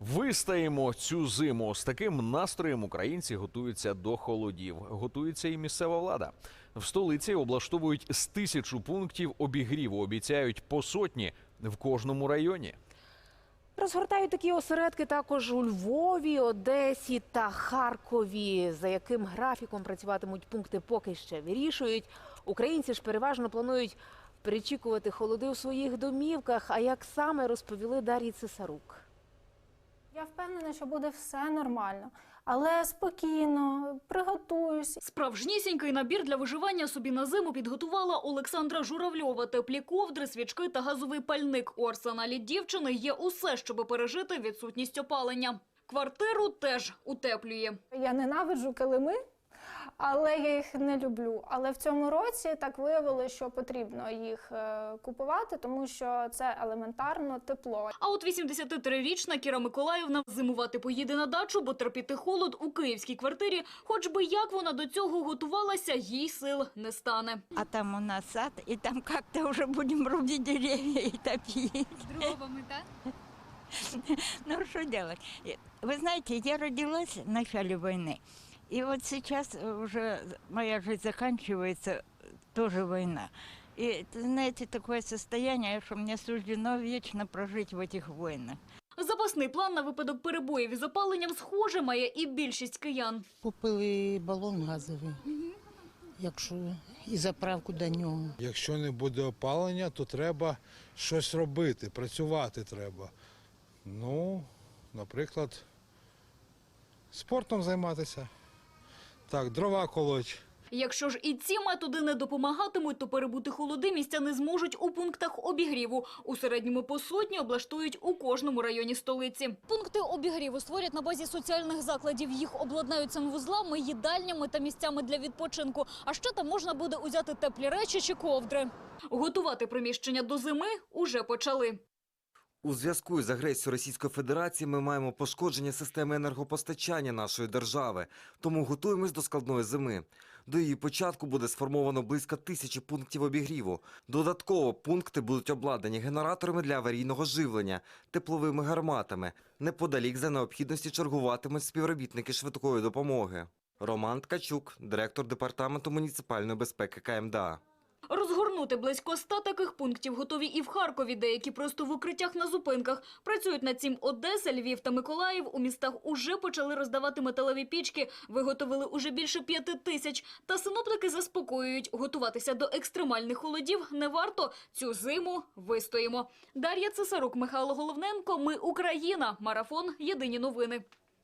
Вистаємо цю зиму. З таким настроєм українці готуються до холодів. Готується і місцева влада. В столиці облаштовують з тисячу пунктів обігріву. Обіцяють по сотні в кожному районі. Розгортають такі осередки також у Львові, Одесі та Харкові. За яким графіком працюватимуть пункти, поки ще вирішують. Українці ж переважно планують перечікувати холоди у своїх домівках. А як саме розповіли Дар'ї Цесарук. Я впевнена, що буде все нормально, але спокійно приготуюсь. Справжнісінький набір для виживання собі на зиму підготувала Олександра Журавльова. Теплі ковдри, свічки та газовий пальник. У арсеналі дівчини є усе, щоб пережити відсутність опалення. Квартиру теж утеплює. Я ненавиджу килими, але я їх не люблю. Але в цьому році так виявилося, що потрібно їх е, купувати, тому що це елементарно тепло. А от 83-річна Кіра Миколаївна зимувати поїде на дачу, бо терпіти холод у київській квартирі, хоч би як вона до цього готувалася, їй сил не стане. А там у нас сад, и там как-то уже будем рубить деревья и топить. Дровами, так? Ну, что делать? И Вы знаете, я родилась в начале войны. И вот сейчас уже моя жизнь заканчивается, тоже война. И, знаете, такое состояние, что мне суждено вечно прожить в этих войнах. Запасний план на випадок перебоїв із опаленням схоже має і більшість киян. Купили балон газовий, якщо і заправку до нього. Якщо не буде опалення, то треба щось робити, працювати треба. Ну, наприклад, спортом займатися. Так, дрова колоть. Якщо ж і ці методи не допомагатимуть, то перебути холоди містяни зможуть у пунктах обігріву. У середньому по сотні облаштують у кожному районі столиці. Пункти обігріву створять на базі соціальних закладів. Їх обладнають санвузлами, їдальнями та місцями для відпочинку. А ще там можна буде узяти теплі речі чи ковдри. Готувати приміщення до зими уже почали. У зв'язку з агресією Російської Федерації ми маємо пошкодження системи енергопостачання нашої держави, тому готуємось до складної зими. До її початку буде сформовано близько тисячі пунктів обігріву. Додатково пункти будуть обладнані генераторами для аварійного живлення, тепловими гарматами. Неподалік за необхідності чергуватимуть співробітники швидкої допомоги. Роман Ткачук, директор департаменту муніципальної безпеки КМДА. Розгорнути близько ста таких пунктів готові і в Харкові, деякі просто в укриттях на зупинках. Працюють над цим Одеса, Львів та Миколаїв. У містах уже почали роздавати металеві пічки, виготовили уже більше п'яти тисяч. Та синоптики заспокоюють, готуватися до екстремальних холодів не варто. Цю зиму вистоїмо. Дар'я Цесарук, Михайло Головненко. Ми Україна. Марафон. Єдині новини.